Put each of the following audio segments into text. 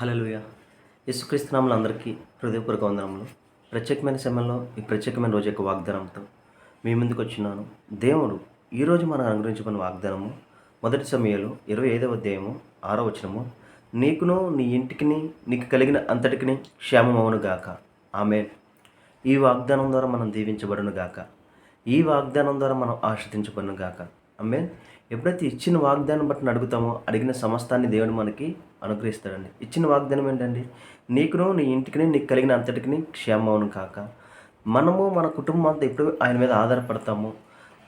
హల్లెలూయా. యేసుక్రీస్తునాములు అందరికీ హృదయపూర్వక వందనములు. ప్రత్యేకమైన సమయంలో ఈ ప్రత్యేకమైన రోజు యొక్క వాగ్దానంతో మీ ముందుకు వచ్చినాను. దేవుడు ఈరోజు మనం అనుగ్రహించబడిన వాగ్దానము మొదటి సమయంలో ఇరవై ఐదవ అధ్యాయము ఆరో వచనము నీకును నీ ఇంటికిని నీకు కలిగిన అంతటికిని క్షేమమవును గాక. ఆమె ఈ వాగ్దానం ద్వారా మనం దీవించబడును గాక. ఈ వాగ్దానం ద్వారా మనం ఆశ్రదించబడును గాక. ఆమె ఎప్పుడైతే ఇచ్చిన వాగ్దానం బట్టి అడుగుతామో అడిగిన సమస్తాన్ని దేవుడు మనకి అనుగ్రహిస్తాడండి. ఇచ్చిన వాగ్దానం ఏంటండి? నీకును నీ ఇంటికిని నీకు కలిగిన అంతటికిని క్షేమమును కాక. మనము మన కుటుంబం అంతా ఎప్పుడు ఆయన మీద ఆధారపడతాము.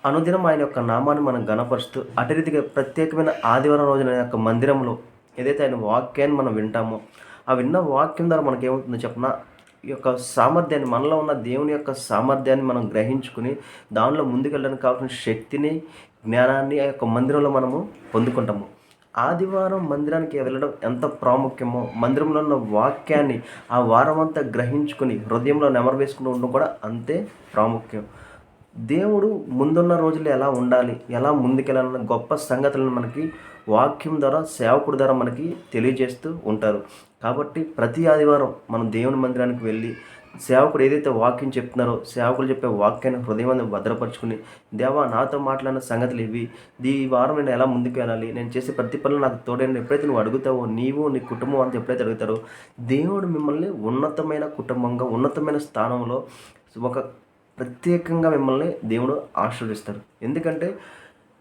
అనుదినం ఆయన యొక్క నామాన్ని మనం గణపరుస్తూ అటు రీతిగా ప్రత్యేకమైన ఆదివారం రోజున యొక్క మందిరంలో ఏదైతే ఆయన వాక్యాన్ని మనం వింటామో ఆ విన్న వాక్యం ద్వారా మనకేమవుతుందో చెప్పిన? యొక్క సామర్థ్యాన్ని మనలో ఉన్న దేవుని యొక్క సామర్థ్యాన్ని మనం గ్రహించుకుని దానిలో ముందుకెళ్ళడానికి కావాల్సిన శక్తిని జ్ఞానాన్ని ఆ యొక్క మందిరంలో మనము పొందుకుంటాము. ఆదివారం మందిరానికి వెళ్ళడం ఎంత ప్రాముఖ్యమో మందిరంలో ఉన్న వాక్యాన్ని ఆ వారం అంతా గ్రహించుకుని హృదయంలో నెమరు వేసుకుని ఉండడం కూడా అంతే ప్రాముఖ్యం. దేవుడు ముందున్న రోజుల్లో ఎలా ఉండాలి? ఎలా ముందుకెళ్ళాలన్న గొప్ప సంగతులను మనకి వాక్యం ద్వారా సేవకుడి ద్వారా మనకి తెలియజేస్తూ ఉంటారు. కాబట్టి ప్రతి ఆదివారం మనం దేవుని మందిరానికి వెళ్ళి సేవకుడు ఏదైతే వాక్యం చెప్తున్నారో సేవకులు చెప్పే వాక్యాన్ని హృదయం భద్రపరుచుకుని దేవా నాతో మాట్లాడిన సంగతులు ఇవి. ఈ వారం నేను ఎలా ముందుకు వెళ్ళాలి నేను చేసే ప్రతి పనులు నాకు తోడైన ఎప్పుడైతే నువ్వు అడుగుతావో నీవు నీ కుటుంబం అంతా ఎప్పుడైతే అడుగుతారో దేవుడు మిమ్మల్ని ఉన్నతమైన కుటుంబంగా ఉన్నతమైన స్థానంలో ఒక ప్రత్యేకంగా మిమ్మల్ని దేవుడు ఆశీర్వదిస్తారు. ఎందుకంటే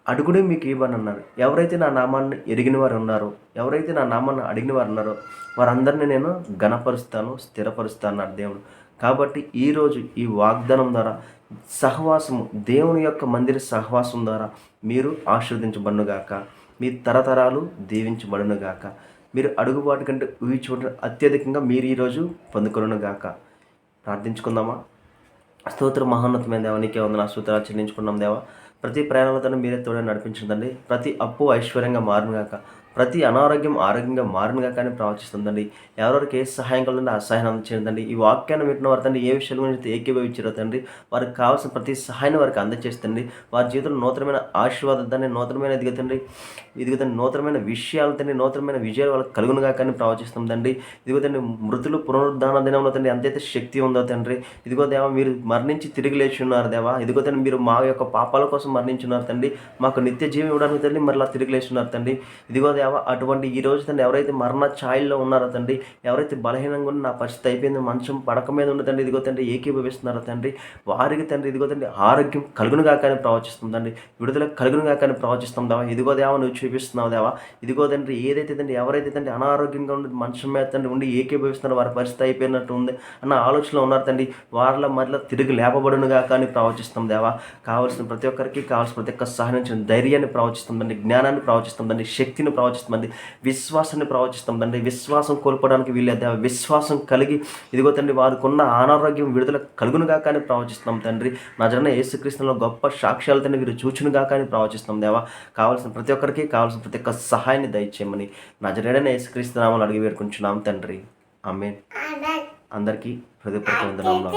అడుగుడే మీకు ఇవ్వని అన్నారు. ఎవరైతే నా నామాన్ని ఎరిగిన వారు ఉన్నారో ఎవరైతే నా నామాన్ని అడిగిన వారు ఉన్నారో వారందరినీ నేను గణపరుస్తాను స్థిరపరుస్తాను అన్నాడు దేవుడు. కాబట్టి ఈరోజు ఈ వాగ్దానం ద్వారా సహవాసము దేవుని యొక్క మందిర సహవాసం ద్వారా మీరు ఆశీర్వదించబడునుగాక మీ తరతరాలు దీవించబడునుగాక మీరు అడుగుబాటు కంటే ఊహించబడిన అత్యధికంగా మీరు ఈరోజు పొందుకొనుగాక. ప్రార్థించుకుందామా? స్తోత్ర మహోన్నతమైన దేవా నీకే ఉంది నా సూత్రాలు చెల్లించుకున్నాం దేవా. ప్రతి ప్రయాణాలతో మీరే తోడే నడిపించదండి ప్రతి అప్పు ఐశ్వర్యంగా మారునుగాక ప్రతి అనారోగ్యం ఆరోగ్యంగా మారినగా కానీ ప్రవచిస్తుందండి ఎవరెవరికి ఏ సహాయం కలండి ఆ సహాయం అందచేయండి ఈ వాక్యాన్ని వింటున్న వారు తండ్రి ఏ విషయాల గురించి ఏకీభవించారు తండ్రి వారికి కావాల్సిన ప్రతి సహాయాన్ని వారికి అందచేస్తండి వారి జీవితంలో నూతనమైన ఆశీర్వాదాన్ని నూతనమైన ఎదుగుతండి ఎదుగుతండి నూతనమైన విషయాలు తండ్రి నూతనమైన విజయాలు వాళ్ళకి కలుగునుగా కానీ ప్రవచిస్తుందండి ఇదిగో తండ్రి మృతులు పునరుద్ధాన దినంలో తండ్రి ఎంతైతే శక్తి ఉందో తండ్రి ఇదిగో దేవా మీరు మరణించి తిరిగి లేచి ఉన్నారు దేవా. ఇదిగో తండ్రి మీరు మా యొక్క పాపాల కోసం మరణించున్నారు తండ్రి. మాకు నిత్య జీవం ఇవ్వడానికి తండ్రి మరలా తిరిగి లేచి ఉన్నారు తండ్రి. ఇదిగో దేవా అటువంటి ఈ రోజు తండ్రి ఎవరైతే మరణ ఛాయల్లో ఉన్నారో తండ్రి ఎవరైతే బలహీనంగా ఉన్న నా పరిస్థితి అయిపోయింది మంచం పడక మీద ఉన్న తండ్రి ఇదిగో తండ్రి ఏకీభవిస్తున్నారో తండ్రి వారికి తండ్రి ఇదిగో తండ్రి ఆరోగ్యం కలుగును కానీ ప్రవచిస్తుందండి విడుదల కలుగును కానీ ప్రవచిస్తాం దేవా ఇదిగో దేవా నువ్వు చూపిస్తున్నావు దేవా ఇదిగో తండ్రి ఏదైతే తండ్రి ఎవరైతే తండ్రి అనారోగ్యంగా ఉండి మంచం మీద తండ్రి ఉండి ఏకీభవిస్తున్నారో వారి పరిస్థితి అయిపోయినట్టు ఉంది అన్న ఆలోచనలో ఉన్నారు తండ్రి వారిలో మరలా తిరిగి లేపబడునుగా కానీ ప్రవచిస్తాం దేవా కావాల్సిన ప్రతి ఒక్కరికి కావాల్సిన ప్రతి ఒక్క సహనించిన ధైర్యాన్ని ప్రవచిస్తుందండి జ్ఞానాన్ని ప్రవచిస్తుందండి శక్తిని ప్రవచిస్తుందండి విశ్వాసాన్ని ప్రవచిస్తుందండి విశ్వాసం కోల్పోవడానికి దేవా విశ్వాసం కలిగి ఇదిగో తండ్రి వారికి ఉన్న అనారోగ్యం విడుదల కలుగునుగా కానీ ప్రవచిస్తాం తండ్రి. నా జన యేసుక్రీస్తులో గొప్ప సాక్ష్యాలు తండ్రి వీరు చూచునుగా కానీ ప్రవచిస్తాం దేవా. కావాల్సిన ప్రతి ఒక్కరికి కావాల్సిన ప్రతి ఒక్క సహాయాన్ని దయచేయమని నా జరైన యేసుక్రీస్తు నామాలు అడిగి వేడుకుంటున్నాం తండ్రి. ఆమె అందరికీ హృదయపూర్వక వందనాలు.